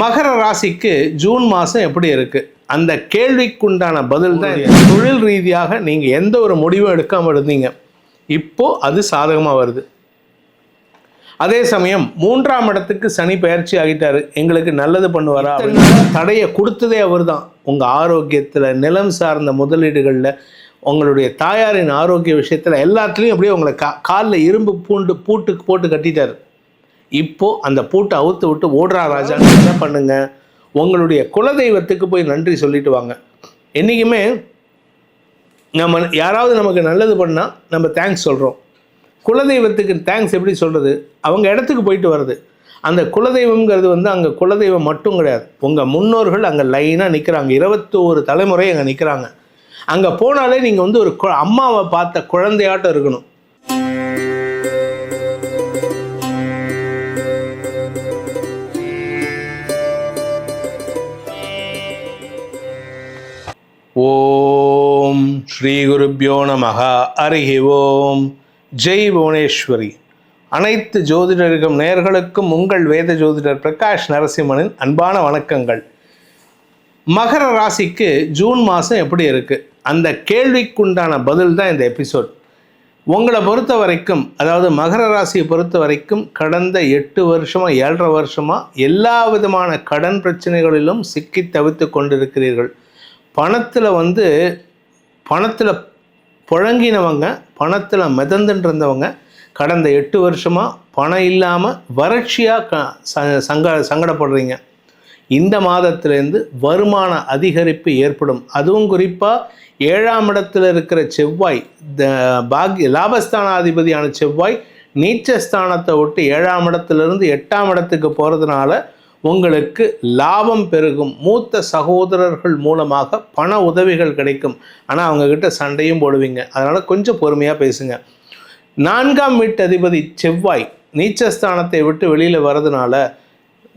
மகர ராசிக்கு ஜூன் மாதம் எப்படி இருக்கு? அந்த கேள்விக்குண்டான பதில் தான். தொழில் ரீதியாக நீங்கள் எந்த ஒரு முடிவும் எடுக்காமல் இருந்தீங்க. இப்போ அது சாதகமாக வருது. அதே சமயம் மூன்றாம் இடத்துக்கு சனி பயிற்சி ஆகிட்டாரு. எங்களுக்கு நல்லது பண்ணுவாரா அப்படின்னு தடையை கொடுத்ததே அவர் தான் உங்கள் ஆரோக்கியத்தில் நிலம் சார்ந்த முதலீடுகளில் உங்களுடைய தாயாரின் ஆரோக்கிய விஷயத்தில் எல்லாத்துலேயும் அப்படியே உங்களை கா காலில் இரும்பு பூண்டு பூட்டுக்கு போட்டு கட்டிட்டாரு. இப்போ அந்த பூட்டை அவுத்து விட்டு ஓடுறா ராஜான்னு என்ன பண்ணுங்க? உங்களுடைய குலதெய்வத்துக்கு போய் நன்றி சொல்லிட்டு வாங்க. என்றைக்குமே நம்ம யாராவது நமக்கு நல்லது பண்ணால் நம்ம தேங்க்ஸ் சொல்கிறோம் குலதெய்வத்துக்கு தேங்க்ஸ் எப்படி சொல்கிறது அவங்க இடத்துக்கு போயிட்டு வருது அந்த குலதெய்வம்ங்கிறது வந்து அங்கே குலதெய்வம் மட்டும் கிடையாது. உங்கள் முன்னோர்கள் அங்கே லைனாக நிற்கிறாங்க இருபத்தோரு தலைமுறை அங்கே நிற்கிறாங்க அங்கே போனாலே நீங்கள் வந்து ஒரு கு- அம்மாவை பார்த்த குழந்தையாட்டம் இருக்கணும். ஓம் ஸ்ரீ குருப்பியோ நமக. அருகி ஓம் ஜெய் புவனேஸ்வரி. அனைத்து ஜோதிடர்களும் நேயர்களுக்கும் உங்கள் வேத ஜோதிடர் பிரகாஷ் நரசிம்மனின் அன்பான வணக்கங்கள். மகர ராசிக்கு ஜூன் மாதம் எப்படி இருக்குது அந்த கேள்விக்குண்டான பதில் தான் இந்த எபிசோட். உங்களை பொறுத்த வரைக்கும் அதாவது மகர ராசியை பொறுத்த வரைக்கும் கடந்த எட்டு வருஷமாக ஏழரை வருஷமா எல்லா விதமான கடன் பிரச்சனைகளிலும் சிக்கி தவித்து கொண்டிருக்கிறீர்கள். பணத்தில் வந்து பணத்தில் புழங்கினவங்க பணத்தில் மிதந்துட்டு இருந்தவங்க கடந்த எட்டு வருஷமாக பணம் இல்லாமல் வறட்சியாக க ச- சங்க சங்கடப்படுறீங்க. இந்த மாதத்திலேருந்து வருமான அதிகரிப்பு ஏற்படும். அதுவும் குறிப்பாக ஏழாம் இடத்தில் இருக்கிற செவ்வாய் த பாக்ய லாபஸ்தானாதிபதியான செவ்வாய் நீச்சஸ்தானத்தை விட்டு ஏழாம் இடத்துலேருந்து எட்டாம் இடத்துக்கு போகிறதுனால உங்களுக்கு லாபம் பெருகும். மூத்த சகோதரர்கள் மூலமாக பண உதவிகள் கிடைக்கும். ஆனால் அவங்கக்கிட்ட சண்டையும் போடுவீங்க. அதனால் கொஞ்சம் பொறுமையாக பேசுங்க. நான்காம் வீட்டு அதிபதி செவ்வாய் நீச்சஸ்தானத்தை விட்டு வெளியில் வரதுனால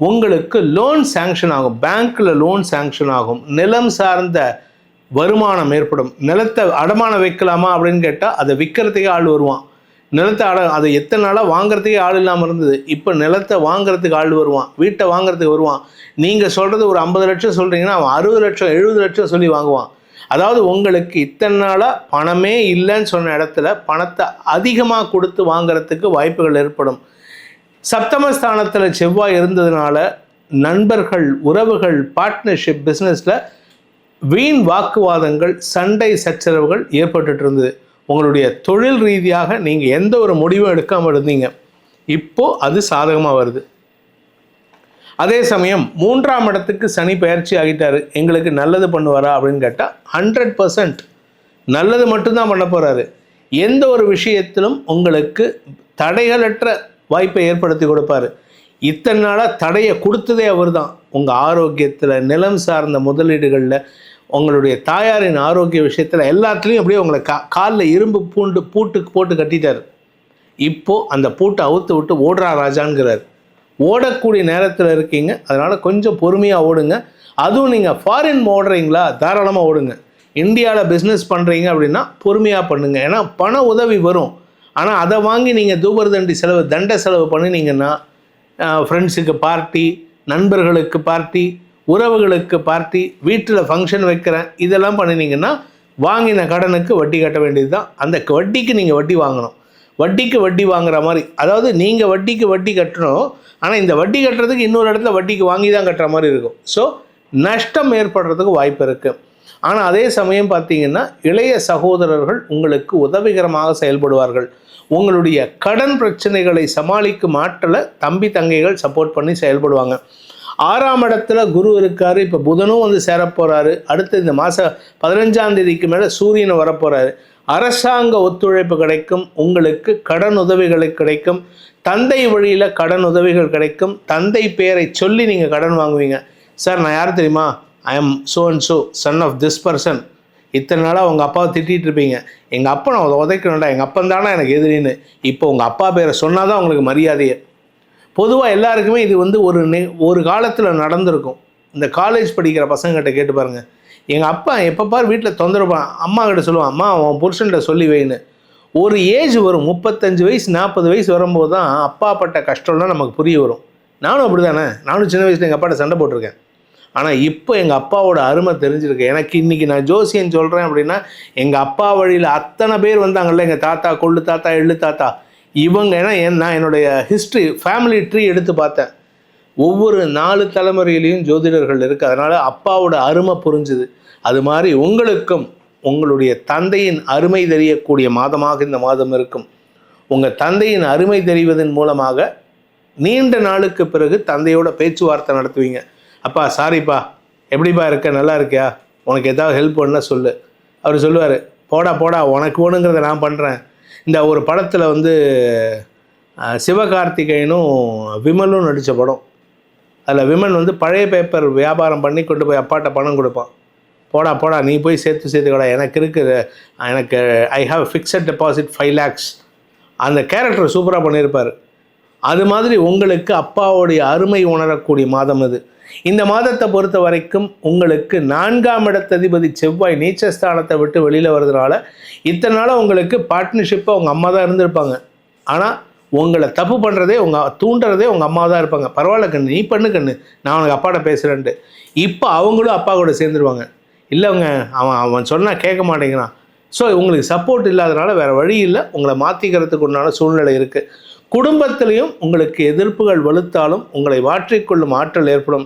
உங்களுக்கு லோன் சேங்ஷன் ஆகும். பேங்க்கில் லோன் சேங்ஷன் ஆகும். நிலம் சார்ந்த வருமானம் ஏற்படும். நிலத்தை அடமானம் வைக்கலாமா அப்படின்னு கேட்டால் அதை விற்கிறதுக்கே ஆள் வருவான். நிலத்தை ஆட அதை எத்தனை நாளாக வாங்குறதுக்கே ஆள் இல்லாமல் இருந்தது. இப்போ நிலத்தை வாங்குறதுக்கு ஆள் வருவான். வீட்டை வாங்குறதுக்கு வருவான். நீங்கள் சொல்கிறது ஒரு ஐம்பது லட்சம் சொல்கிறீங்கன்னா அவன் அறுபது லட்சம் எழுபது லட்சம் சொல்லி வாங்குவான். அதாவது உங்களுக்கு இத்தனை நாளாக பணமே இல்லைன்னு சொன்ன இடத்துல பணத்தை அதிகமாக கொடுத்து வாங்குறதுக்கு வாய்ப்புகள் ஏற்படும். சப்தமஸ்தானத்தில் செவ்வாய் இருந்ததுனால நண்பர்கள் உறவுகள் பார்ட்னர்ஷிப் பிஸ்னஸில் வீண் வாக்குவாதங்கள் சண்டை சச்சரவுகள் ஏற்பட்டுட்டு இருந்தது. உங்களுடைய தொழில் ரீதியாக நீங்கள் எந்த ஒரு முடிவும் எடுக்காமல் இருந்தீங்க இப்போது அது சாதகமாக வருது. அதே சமயம் மூன்றாம் இடத்துக்கு சனி பயிற்சி ஆகிட்டாரு எங்களுக்கு நல்லது பண்ணுவாரா அப்படின்னு கேட்டால் ஹண்ட்ரட் பர்சன்ட் நல்லது மட்டும்தான் பண்ண போகிறாரு எந்த ஒரு விஷயத்திலும் உங்களுக்கு தடைகளற்ற வாய்ப்பை ஏற்படுத்தி கொடுப்பாரு. இத்தனை நாளாக தடையை கொடுத்ததே அவர் தான் உங்கள் ஆரோக்கியத்தில் நிலம் சார்ந்த முதலீடுகளில் உங்களுடைய தாயாரின் ஆரோக்கிய விஷயத்தில் எல்லாத்துலேயும் அப்படியே உங்களை கா காலில் இரும்பு பூண்டு பூட்டுக்கு போட்டு கட்டிட்டார். இப்போ அந்த பூட்டை அவுத்து விட்டு ஓடுறா ராஜாங்கிறார் ஓடக்கூடிய நேரத்தில் இருக்கீங்க. அதனால் கொஞ்சம் பொறுமையாக ஓடுங்க. அதுவும் நீங்கள் ஃபாரின் ஓடுறீங்களா? தாராளமாக ஓடுங்க. இந்தியாவில் பிஸ்னஸ் பண்ணுறீங்க அப்படின்னா பொறுமையாக பண்ணுங்கள் ஏன்னா பண உதவி வரும். ஆனால் அதை வாங்கி நீங்கள் தூபர் தண்டி செலவு தண்ட செலவு பண்ணினீங்கன்னா ஃப்ரெண்ட்ஸுக்கு பார்ட்டி நண்பர்களுக்கு பார்ட்டி உறவுகளுக்கு பார்ட்டி வீட்டில் ஃபங்க்ஷன் வைக்கிறேன் இதெல்லாம் பண்ணினீங்கன்னா வாங்கின கடனுக்கு வட்டி கட்ட வேண்டியது தான் அந்த வட்டிக்கு நீங்கள் வட்டி வாங்கணும். வட்டிக்கு வட்டி வாங்குற மாதிரி அதாவது நீங்கள் வட்டிக்கு வட்டி கட்டணும் ஆனால் இந்த வட்டி கட்டுறதுக்கு இன்னொரு இடத்துல வட்டிக்கு வாங்கி தான் கட்டுற மாதிரி இருக்கும். ஸோ நஷ்டம் ஏற்படுறதுக்கு வாய்ப்பு இருக்குது ஆனால் அதே சமயம் பார்த்தீங்கன்னா இளைய சகோதரர்கள் உங்களுக்கு உதவிகரமாக செயல்படுவார்கள். உங்களுடைய கடன் பிரச்சனைகளை சமாளிக்கும் ஆற்றலை தம்பி தங்கைகள் சப்போர்ட் பண்ணி செயல்படுவாங்க. ஆறாம் இடத்துல குரு இருக்காரு இப்போ புதனும் வந்து சேரப்போறாரு அடுத்து இந்த மாதம் பதினஞ்சாம் தேதிக்கு மேலே சூரியன் வரப்போறாரு. அரசாங்க ஒத்துழைப்பு கிடைக்கும் உங்களுக்கு கடன் உதவிகள் கிடைக்கும் தந்தை வழியில் கடன் உதவிகள் கிடைக்கும் தந்தை பெயரை சொல்லி நீங்கள் கடன் வாங்குவீங்க. சார் நான் யார் தெரியுமா? I am so and so son of this person இத்தனை நாளாக உங்கள் அப்பாவை திட்டிகிட்டு இருப்பீங்க. எங்கள் அப்பா நான் உதைக்கணும்டா எங்கள் அப்பன் தானே எனக்கு எதிரின்னு. இப்போ உங்கள் அப்பா பேரை சொன்னால் தான் உங்களுக்கு மரியாதையை. பொதுவாக எல்லாருக்குமே இது வந்து ஒரு நெ- ஒரு காலத்தில் நடந்திருக்கும். இந்த காலேஜ் படிக்கிற பசங்ககிட்ட கேட்டு பாருங்கள் எங்கள் அப்பா எப்போ பார் வீட்டில் தொந்தரவு அம்மா கிட்ட சொல்லுவான் அம்மா அவன் புருஷன்கிட்ட சொல்லி வைன்னு. ஒரு ஏஜ் வரும் முப்பத்தஞ்சு வயசு நாற்பது வயசு வரும்போது தான் அப்பா பட்ட கஷ்டம்லாம் நமக்கு புரிய வரும். நானும் அப்படி தானே நானும் சின்ன வயசில் எங்கள் அப்பாட்ட சண்டை போட்டிருக்கேன். ஆனால் இப்போ எங்கள் அப்பாவோட அருமை தெரிஞ்சிருக்கு. எனக்கு இன்றைக்கி நான் ஜோசியன் சொல்கிறேன் அப்படின்னா எங்கள் அப்பா வழியில் அத்தனை பேர் வந்தாங்கல்ல எங்கள் தாத்தா கொள்ளு தாத்தா எள்ளு தாத்தா. இவங்க ஏன்னா என் நான் என்னுடைய ஹிஸ்ட்ரி ஃபேமிலி ட்ரீ எடுத்து பார்த்தேன். ஒவ்வொரு நாலு தலைமுறையிலையும் ஜோதிடர்கள் இருக்குது அதனால் அப்பாவோட அருமை புரிஞ்சுது. அது மாதிரி உங்களுக்கும் உங்களுடைய தந்தையின் அருமை தெரியக்கூடிய மாதமாக இந்த மாதம் இருக்கும். உங்கள் தந்தையின் அருமை தெரிவதன் மூலமாக நீண்ட நாளுக்கு பிறகு தந்தையோட பேச்சுவார்த்தை நடத்துவீங்க. அப்பா சாரிப்பா எப்படிப்பா இருக்க? நல்லா இருக்கியா? உனக்கு ஏதாவது ஹெல்ப் பண்ண சொல்லு. அவர் சொல்லுவார் போடா போடா உனக்கு வேணுங்கிறத நான் பண்ணுறேன் இந்த ஒரு படத்தில் வந்து சிவகார்த்திகேயனும் விமலும் நடித்த படம். அதில் விமன் வந்து பழைய பேப்பர் வியாபாரம் பண்ணி கொண்டு போய் அப்பாட்ட பணம் கொடுப்பான். போடா போடா நீ போய் சேர்த்து சேர்த்துக்கடா எனக்கு இருக்குது. எனக்கு I have fixed deposit five lakhs அந்த கேரக்டர் சூப்பராக பண்ணியிருப்பார். அது மாதிரி உங்களுக்கு அப்பாவுடைய அருமை உணரக்கூடிய மாதம் அது. இந்த மாதத்தை பொறுத்த வரைக்கும் உங்களுக்கு நான்காம் இடத்ததிபதி செவ்வாய் நீச்சஸ்தானத்தை விட்டு வெளியில் வர்றதுனால இத்தனை நாளாக உங்களுக்கு பார்ட்னர்ஷிப்பை உங்கள் அம்மா தான் இருந்திருப்பாங்க. ஆனால் உங்களை தப்பு பண்ணுறதே உங்கள் தூண்டுறதே உங்கள் அம்மா தான் இருப்பாங்க. பரவாயில்ல கண்ணு நீ பண்ணு கண்ணு நான் உனக்கு அப்பாட்ட பேசுகிறேன்ட்டு இப்போ அவங்களும் அப்பா கூட சேர்ந்துருவாங்க. இல்லைங்க அவன் அவன் சொன்னால் கேட்க மாட்டேங்கிறான். ஸோ உங்களுக்கு சப்போர்ட் இல்லாதனால வேறு வழி இல்லை. உங்களை மாற்றிக்கிறதுக்கு உண்டான சூழ்நிலை இருக்குது குடும்பத்திலையும் உங்களுக்கு எதிர்ப்புகள் வலுத்தாலும் உங்களை மாற்றிக்கொள்ளும் ஆற்றல் ஏற்படும்.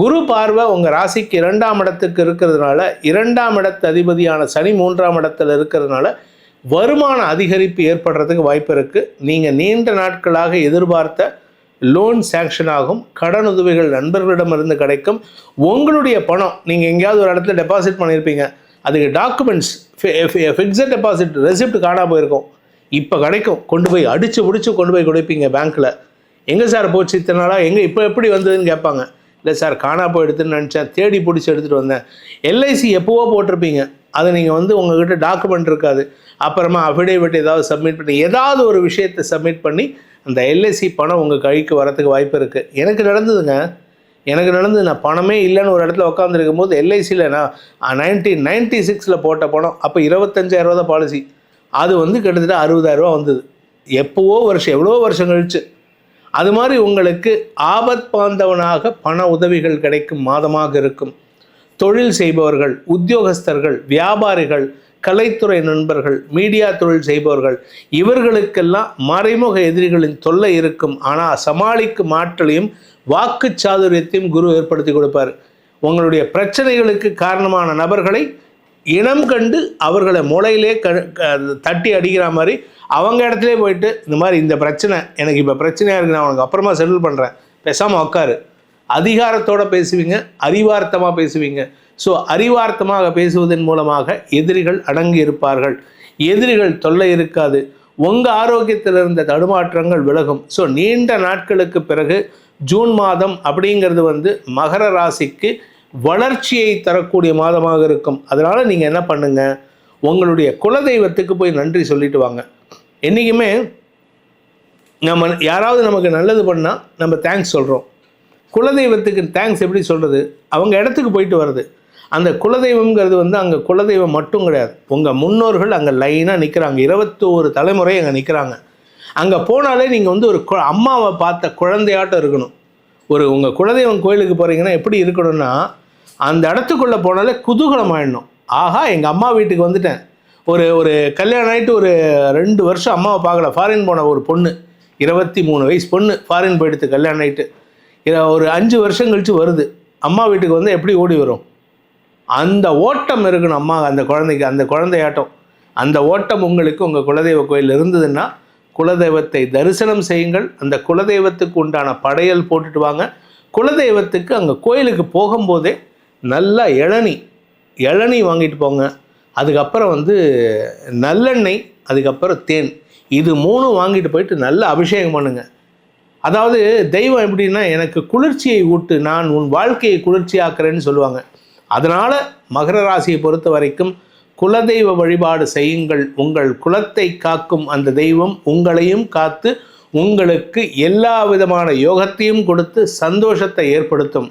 குரு பார்வை உங்கள் ராசிக்கு இரண்டாம் இடத்துக்கு இருக்கிறதுனால இரண்டாம் இடத்து அதிபதியான சனி மூன்றாம் இடத்துல இருக்கிறதுனால வருமான அதிகரிப்பு ஏற்படுறதுக்கு வாய்ப்பு இருக்குது நீங்கள் நீண்ட நாட்களாக எதிர்பார்த்த லோன் சேங்ஷன் ஆகும். கடன் உதவிகள் நண்பர்களிடமிருந்து கிடைக்கும். உங்களுடைய பணம் நீங்கள் எங்கேயாவது ஒரு இடத்துல டெபாசிட் பண்ணியிருப்பீங்க. அதுக்கு டாக்குமெண்ட்ஸ் ஃபிக்ஸட் டெபாசிட் ரெசிப்ட் காணாமல் போயிருக்கும். இப்போ கிடைக்கும். கொண்டு போய் அடித்து பிடிச்சி கொண்டு போய் கொடுப்பீங்க பேங்க்கில் எங்கே சார் போச்சு இத்தனை நாளாக எங்கே இப்போ எப்படி வந்ததுன்னு கேட்பாங்க. இல்லை சார் காணா போயிடுதுன்னு நினச்சேன். தேடி பிடிச்சி எடுத்துகிட்டு வந்தேன். எல்ஐசி எப்போவோ போட்டிருப்பீங்க. அதை நீங்கள் வந்து உங்கள்கிட்ட டாக்குமெண்ட் இருக்காது. அப்புறமா அஃபிடேவிட் ஏதாவது சப்மிட் பண்ணி ஏதாவது ஒரு விஷயத்தை சப்மிட் பண்ணி அந்த எல்ஐசி பணம் உங்கள் கைக்கு வரத்துக்கு வாய்ப்பு இருக்குது எனக்கு நடந்ததுங்க. எனக்கு நடந்தது. நான் பணமே இல்லைன்னு ஒரு இடத்துல உட்காந்துருக்கும் போது எல்ஐசியில் நான் நைன்டீன் நைன்ட்டி சிக்ஸில் போட்ட பணம். அப்போ இருபத்தஞ்சாயிரரூவா தான் பாலிசி அது வந்து கிட்டத்தட்ட அறுபதாயிரரூவா வந்தது. எப்போவோ வருஷம் எவ்வளோ வருஷம் கழிச்சு. அது மாதிரி உங்களுக்கு ஆபத் பாந்தவனாக பண உதவிகள் கிடைக்கும் மாதமாக இருக்கும். தொழில் செய்பவர்கள் உத்தியோகஸ்தர்கள் வியாபாரிகள் கலைத்துறை நண்பர்கள் மீடியா தொழில் செய்பவர்கள் இவர்களுக்கெல்லாம் மறைமுக எதிரிகளின் தொல்லை இருக்கும். ஆனால் சமாளிக்கும் ஆற்றலையும் வாக்கு சாதுரியத்தையும் குரு ஏற்படுத்தி கொடுப்பார். உங்களுடைய பிரச்சனைகளுக்கு காரணமான நபர்களை இனம் கண்டு அவர்களை மூளையிலே க க- தட்டி அடிக்கிற மாதிரி அவங்க இடத்துல போயிட்டு இந்த மாதிரி இந்த பிரச்சனை எனக்கு இப்போ பிரச்சனையாக இருக்குது நான் உனக்கு அப்புறமா செட்டில் பண்ணுறேன் பேசாமல் உட்காரு அதிகாரத்தோடு பேசுவீங்க அறிவார்த்தமாக பேசுவீங்க. ஸோ அறிவார்த்தமாக பேசுவதன் மூலமாக எதிரிகள் அடங்கி இருப்பார்கள். எதிரிகள் தொல்லை இருக்காது. உங்கள் ஆரோக்கியத்தில் இருந்த தடுமாற்றங்கள் விலகும். ஸோ நீண்ட நாட்களுக்கு பிறகு ஜூன் மாதம் அப்படிங்கிறது வந்து மகர ராசிக்கு வளர்ச்சியை தரக்கூடிய மாதமாக இருக்கும். அதனால் நீங்கள் என்ன பண்ணுங்க? உங்களுடைய குலதெய்வத்துக்கு போய் நன்றி சொல்லிட்டு வாங்க. என்றைக்குமே நம்ம யாராவது நமக்கு நல்லது பண்ணால் நம்ம தேங்க்ஸ் சொல்கிறோம் குலதெய்வத்துக்கு தேங்க்ஸ் எப்படி சொல்கிறது அவங்க இடத்துக்கு போயிட்டு வருது அந்த குலதெய்வம்ங்கிறது வந்து அங்கே குலதெய்வம் மட்டும் கிடையாது. உங்கள் முன்னோர்கள் அங்கே லைனாக நிற்கிறாங்க இருபத்தோரு தலைமுறை அங்கே நிற்கிறாங்க அங்கே போனாலே நீங்கள் வந்து ஒரு கு- அம்மாவை பார்த்த குழந்தையாட்டம் இருக்கணும். ஒரு உங்கள் குலதெய்வம் கோயிலுக்கு போகிறீங்கன்னா எப்படி இருக்கணும்னா அந்த இடத்துக்குள்ளே போனாலே குதூகலம் ஆயிடணும் ஆஹா எங்கள் அம்மா வீட்டுக்கு வந்துட்டேன். ஒரு ஒரு கல்யாணம் ஆகிட்டு ஒரு ரெண்டு வருஷம் அம்மாவை பார்க்கல. ஃபாரின் போன ஒரு பொண்ணு இருபத்தி மூணு வயசு பொண்ணு ஃபாரின் போயிடுத்து கல்யாணம் ஆகிட்டு ஒரு அஞ்சு வருஷம் கழித்து வருது. அம்மா வீட்டுக்கு வந்து எப்படி ஓடி வரும்? அந்த ஓட்டம் இருக்கணும் அம்மா அந்த குழந்தைக்கு அந்த குழந்தையாட்டம். அந்த ஓட்டம் உங்களுக்கு உங்கள் குலதெய்வ கோயில் இருந்ததுன்னா குலதெய்வத்தை தரிசனம் செய்யுங்கள். அந்த குலதெய்வத்துக்கு உண்டான படையல் போட்டுட்டு வாங்க. குலதெய்வத்துக்கு அங்கே கோயிலுக்கு போகும்போதே நல்லா இளநி இளநி வாங்கிட்டு போங்க. அதுக்கப்புறம் வந்து நல்லெண்ணெய் அதுக்கப்புறம் தேன். இது மூணும் வாங்கிட்டு போயிட்டு நல்லா அபிஷேகம் பண்ணுங்க. அதாவது தெய்வம் எப்படின்னா எனக்கு குளிர்ச்சியை ஊட்டு நான் உன் வாழ்க்கையை குளிர்ச்சியாக்குறேன்னு சொல்லுவாங்க. அதனால் மகர ராசியை பொறுத்த வரைக்கும் குலதெய்வ வழிபாடு செய்யுங்கள். உங்கள் குலத்தை காக்கும் அந்த தெய்வம் உங்களையும் காத்து உங்களுக்கு எல்லா விதமான யோகத்தையும் கொடுத்து சந்தோஷத்தை ஏற்படுத்தும்.